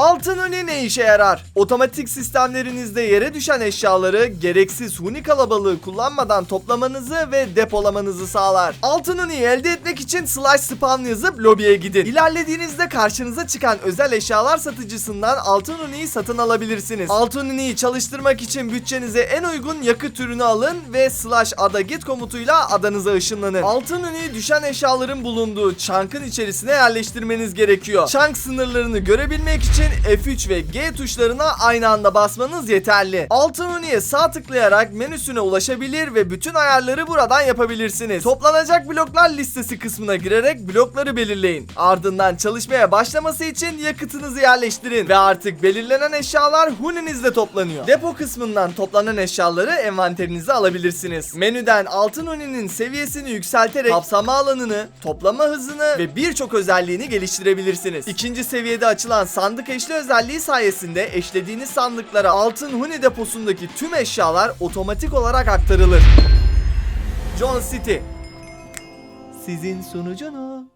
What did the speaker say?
어? Altın huni ne işe yarar? Otomatik sistemlerinizde yere düşen eşyaları gereksiz huni kalabalığı kullanmadan toplamanızı ve depolamanızı sağlar. Altın huniyi elde etmek için slash spam yazıp lobiye gidin. İlerlediğinizde karşınıza çıkan özel eşyalar satıcısından altın huniyi satın alabilirsiniz. Altın huniyi çalıştırmak için bütçenize en uygun yakıt türünü alın ve slash ada git komutuyla adanıza ışınlanın. Altın huniyi düşen eşyaların bulunduğu çankın içerisine yerleştirmeniz gerekiyor. Çank sınırlarını görebilmek için F3 ve G tuşlarına aynı anda basmanız yeterli. Altın huniye sağ tıklayarak menüsüne ulaşabilir ve bütün ayarları buradan yapabilirsiniz. Toplanacak bloklar listesi kısmına girerek blokları belirleyin. Ardından çalışmaya başlaması için yakıtınızı yerleştirin ve artık belirlenen eşyalar huninizde toplanıyor. Depo kısmından toplanan eşyaları envanterinize alabilirsiniz. Menüden altın huninin seviyesini yükselterek kapsama alanını, toplama hızını ve birçok özelliğini geliştirebilirsiniz. İkinci seviyede açılan sandık eşli özelliği sayesinde eşlediğiniz sandıklara altın huni deposundaki tüm eşyalar otomatik olarak aktarılır. John City Sizin sunucunuz.